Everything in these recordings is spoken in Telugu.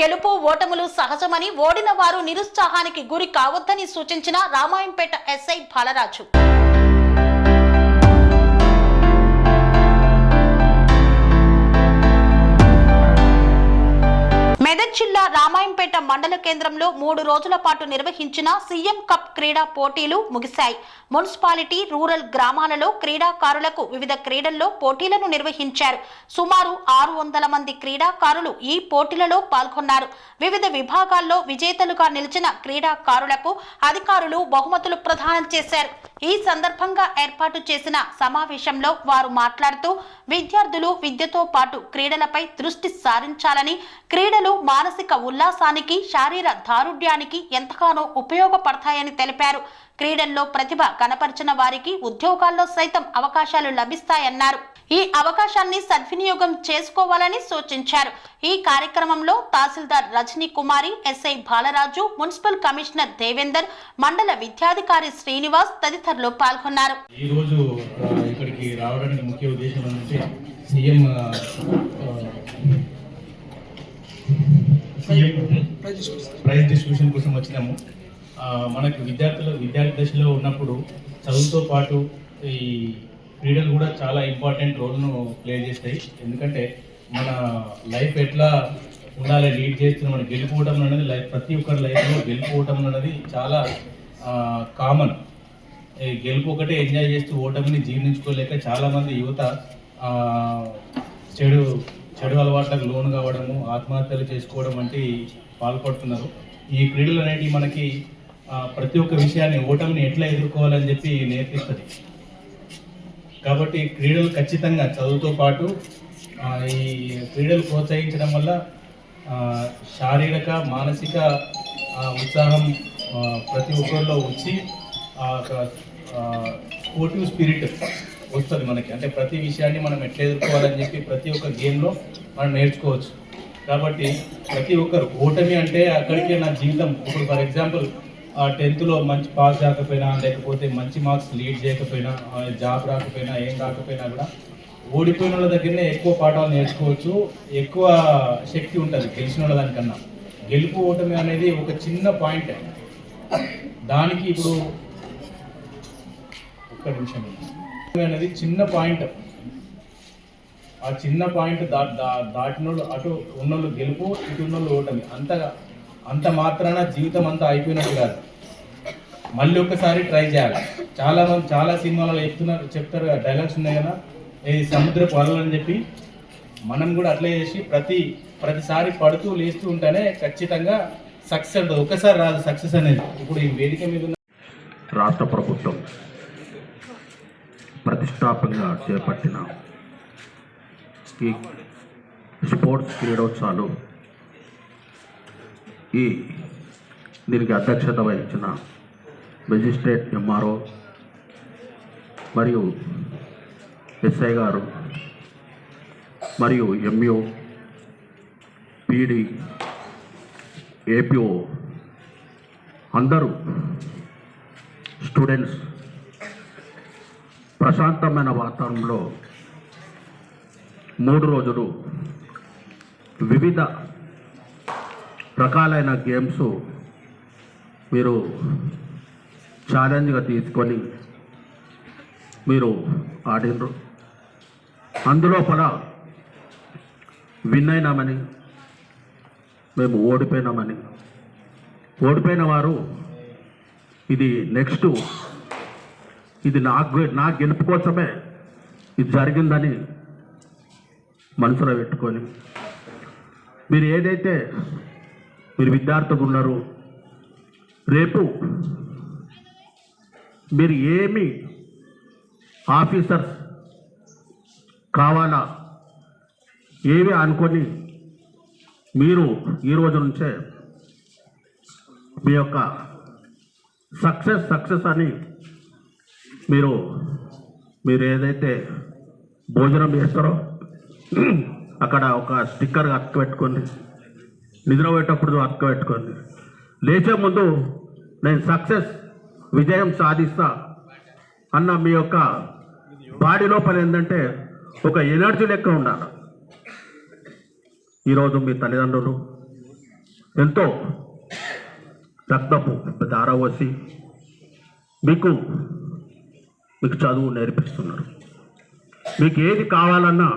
గెలుపు ఓటములు సహజమని ఓడిన వారు నిరుత్సాహానికి గురి కావద్దని సూచించిన రామాయంపేట ఎస్ఐ బాలరాజు. మెదక్ జిల్లా రామాయంపేట మండల కేంద్రంలో మూడు రోజుల పాటు నిర్వహించిన సీఎం కప్ క్రీడా పోటీలు ముగిశాయి. మున్సిపాలిటీ రూరల్ గ్రామాలలో క్రీడాకారులకు వివిధ క్రీడల్లో పోటీలను నిర్వహించారు. సుమారు ఆరు వందల మంది క్రీడాకారులు ఈ పోటీలలో పాల్గొన్నారు. వివిధ విభాగాల్లో విజేతలుగా నిలిచిన క్రీడాకారులకు అధికారులు బహుమతులు ప్రదానం చేశారు. ఈ సందర్భంగా ఏర్పాటు చేసిన సమావేశంలో వారు మాట్లాడుతూ విద్యార్థులు విద్యతో పాటు క్రీడలపై దృష్టి సారించాలని క్రీడలు మానసిక ఉల్లాసానికి శారీర దారుఢ్యానికి ఎంతగానో ఉపయోగపడతాయని తెలిపారు. క్రీడల్లో ప్రతిభ కనపరిచిన వారికి ఉద్యోగాల్లో సైతం అవకాశాలు లభిస్తాయన్నారు. ఈ అవకాశాన్ని సద్వినియోగం చేసుకోవాలని సూచించారు. ఈ కార్యక్రమంలో తహసీల్దార్ Rajani Kumari SI Balaraju municipal commissioner Devender మండల విద్యాధికారి శ్రీనివాస్ తదితరులు పాల్గొన్నారు. ఈ రోజు ఇక్కడికి రావడానికి ముఖ్య ఉద్దేశం ఏంటంటే సీఎం ప్రైజ్ డిస్ట్రిబ్యూషన్ కోసం వచ్చినాము. మనకు విద్యార్థులు విద్యార్థి దశలో ఉన్నప్పుడు చదువుతో పాటు ఈ క్రీడలు కూడా చాలా ఇంపార్టెంట్ రోల్ను ప్లే చేస్తాయి. ఎందుకంటే మన లైఫ్ ఎట్లా ఉండాలి లీడ్ చేస్తున్న మన గెలుపుకోవడం అనేది లైఫ్ ప్రతి ఒక్కరి లైఫ్లో గెలుపుకోవడం అనేది చాలా కామన్ గెలుపు ఒకటే ఎంజాయ్ చేస్తూ ఓటమిని జీర్ణించుకోలేక చాలా మంది యువత చెడు చెడు అలవాట్లకు లోను కావడము ఆత్మహత్యలు చేసుకోవడం వంటి పాల్పడుతున్నారు ఈ క్రీడలు అనేటివి మనకి ప్రతి ఒక్క విషయాన్ని ఓటమిని ఎట్లా ఎదుర్కోవాలని చెప్పి నేర్పిస్తుంది. కాబట్టి క్రీడలు ఖచ్చితంగా చదువుతో పాటు ఈ క్రీడలు ప్రోత్సహించడం వల్ల శారీరక మానసిక ఉత్సాహం ప్రతి ఒక్కరిలో వచ్చి ఆ స్పోర్టివ్ స్పిరిట్ వస్తుంది మనకి. అంటే ప్రతి విషయాన్ని మనం ఎట్లా ఎదుర్కోవాలని చెప్పి ప్రతి ఒక్క గేమ్లో మనం నేర్చుకోవచ్చు. కాబట్టి ప్రతి ఒక్కరు ఓటమి అంటే అక్కడికే నా జీవితం. ఇప్పుడు ఫర్ ఎగ్జాంపుల్ టెన్త్లో మంచి పాస్ కాకపోయినా లేకపోతే మంచి మార్క్స్ లీడ్ చేయకపోయినా జాబ్ రాకపోయినా ఏం రాకపోయినా కూడా ఓడిపోయిన వాళ్ళ దగ్గరనే ఎక్కువ పాఠాలు నేర్చుకోవచ్చు. ఎక్కువ శక్తి ఉంటుంది గెలిచిన వాళ్ళ దానికన్నా. గెలుపు ఓటమి అనేది ఒక చిన్న పాయింట్. దానికి ఇప్పుడు ఒక్క నిమిషం. అనేది చిన్న పాయింట్. ఆ చిన్న పాయింట్ దా దా- దాటినోళ్ళు అటు ఉన్నోళ్ళు గెలుపు ఇటు ఉన్నోళ్ళు ఓటమి. అంత అంత మాత్రాన జీవితం అంతా అయిపోయినట్టు కాదు. మళ్ళీ ఒకసారి ట్రై చేయాలి. చాలా మంది చాలా సినిమాలలో చెప్తున్నారు చెప్తారు డైలాగ్స్ ఉన్నాయి కదా ఇది సముద్ర అలలు అని చెప్పి. మనం కూడా అట్లే చేసి ప్రతి ప్రతిసారి పడుతూ లేస్తూ ఉంటేనే ఖచ్చితంగా సక్సెస్ ఒకసారి రాదు సక్సెస్ అనేది. ఇప్పుడు ఈ వేదిక మీద రాష్ట్ర ప్రభుత్వం ప్రతిష్టాపంగా చేపట్టిన ఈ స్పోర్ట్స్ క్రీడోత్సవాలు ఈ దీనికి అధ్యక్షత వహించిన మెజిస్ట్రేట్ ఎంఆర్ఓ మరియు ఎస్ఐ గారు మరియు ఎంయూ పీడి ఏపీఓ అందరూ స్టూడెంట్స్ ప్రశాంతమైన వాతావరణంలో మూడు రోజులు వివిధ రకాలైన గేమ్స్ మీరు ఛాలెంజ్గా తీసుకొని మీరు ఆడినరు. అందులోపల విన్ అయినామని మేము ఓడిపోయినామని. ఓడిపోయిన వారు ఇది నెక్స్ట్ ఇది నా నా గెలుపు కోసమే ఇది జరిగిందని మనసులో పెట్టుకొని. మీరు ఏదైతే మీరు విద్యార్థులు ఉన్నారు రేపు మీరు ఏమి ఆఫీసర్స్ కావాలా ఏవి అనుకొని మీరు ఈ రోజు నుంచే మీ యొక్క సక్సెస్ సక్సెస్ అని మీరు మీరు ఏదైతే భోజనం చేస్తారో అక్కడ ఒక స్టిక్కర్ అక్క పెట్టుకోండి. నిద్ర పోయేటప్పుడు పెట్టుకోండి. లేచే ముందు నేను సక్సెస్ విజయం సాధిస్తా అన్న మీ యొక్క బాడీ లోపల ఏంటంటే ఒక ఎనర్జీ లెక్క ఉండాలి. ఈరోజు మీ తల్లిదండ్రులు ఎంతో రక్తపు ధారవసి మీకు మీకు చదువు నేర్పిస్తున్నారు. మీకు ఏది కావాలన్నా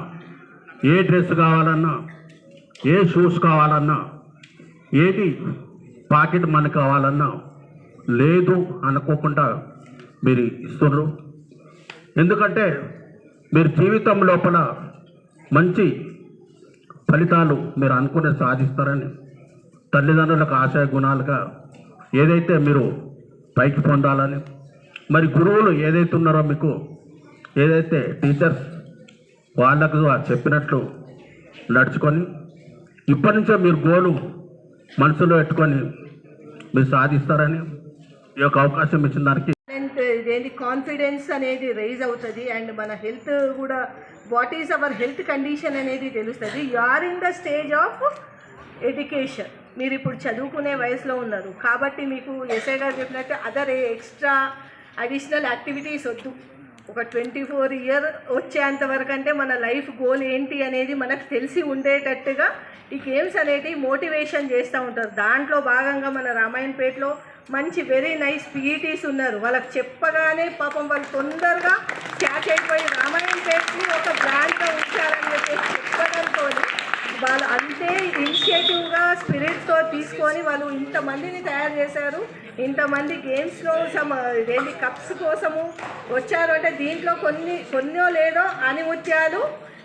ఏ డ్రెస్ కావాలన్నా ఏ షూస్ కావాలన్నా ఏది పాకెట్ మనీ కావాలన్నా లేదు అనుకోకుండా మీరు ఇస్తున్నారు. ఎందుకంటే మీరు జీవితం లోపల మంచి ఫలితాలు మీరు అనుకునే సాధిస్తారని తల్లిదండ్రులకు ఆశయ గుణాలుగా ఏదైతే మీరు పైకి పొందాలని మరి గురువులు ఏదైతే ఉన్నారో మీకు ఏదైతే టీచర్స్ వాళ్ళకు చెప్పినట్లు నడుచుకొని ఇప్పటి నుంచో మీరు గోలు మనసులో పెట్టుకొని మీరు సాధిస్తారని ఈ యొక్క అవకాశం ఇచ్చిన దానికి ఇదేంటి కాన్ఫిడెన్స్ uh, అనేది రైజ్ అవుతుంది. అండ్ మన హెల్త్ కూడా what is our health condition అనేది తెలుస్తుంది. You are in the stage of education మీరు ఇప్పుడు చదువుకునే వయసులో ఉన్నారు. కాబట్టి మీకు ఎస్ఐ గారు చెప్పినట్టు అదర్ ఎక్స్ట్రా అడిషనల్ యాక్టివిటీస్ వద్దు. ఒక ట్వంటీ ఫోర్ ఇయర్ వచ్చేంత వరకు అంటే మన లైఫ్ గోల్ ఏంటి అనేది మనకు తెలిసి ఉండేటట్టుగా ఈ గేమ్స్ అనేటివి మోటివేషన్ చేస్తూ ఉంటారు. దాంట్లో భాగంగా మన రామాయణపేటలో మంచి వెరీ నైస్ పీఈటీస్ ఉన్నారు. వాళ్ళకి చెప్పగానే పాపం వాళ్ళు తొందరగా క్యాచ్ అయిపోయి రామాయణపేటని ఒక బ్రాండ్గా ఉంచారని చెప్పేసి చెప్పడంతో వాళ్ళు అంతే ఇనిషియేటివ్గా స్పిరిట్తో తీసుకొని వాళ్ళు ఇంతమందిని తయారు చేశారు. ఇంతమంది గేమ్స్లో సమ ఇదేంటి కప్స్ కోసము వచ్చారు అంటే దీంట్లో కొన్ని కొన్నో లేదో ఆనిముత్యాలు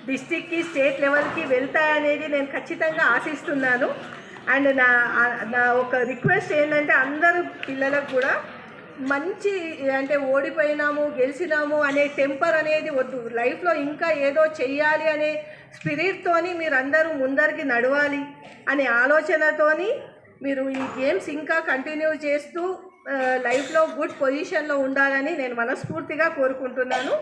డిస్టిక్కి స్టేట్ లెవెల్కి వెళ్తాయనేది నేను ఖచ్చితంగా ఆశిస్తున్నాను. అండ్ నా నా ఒక రిక్వెస్ట్ ఏంటంటే అందరూ పిల్లలకు కూడా మంచి అంటే ఓడిపోయినాము గెలిచినాము అనే టెంపర్ అనేది వద్దు. లైఫ్లో ఇంకా ఏదో చెయ్యాలి అనే స్పిరిట్తోని మీరందరూ ముందరికి నడవాలి అనే ఆలోచనతోని మీరు ఈ గేమ్స్ ఇంకా కంటిన్యూ చేస్తూ లైఫ్లో గుడ్ పొజిషన్లో ఉండాలని నేను మనస్ఫూర్తిగా కోరుకుంటున్నాను.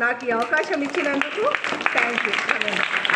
నాకు ఈ అవకాశం ఇచ్చినందుకు థ్యాంక్ యూ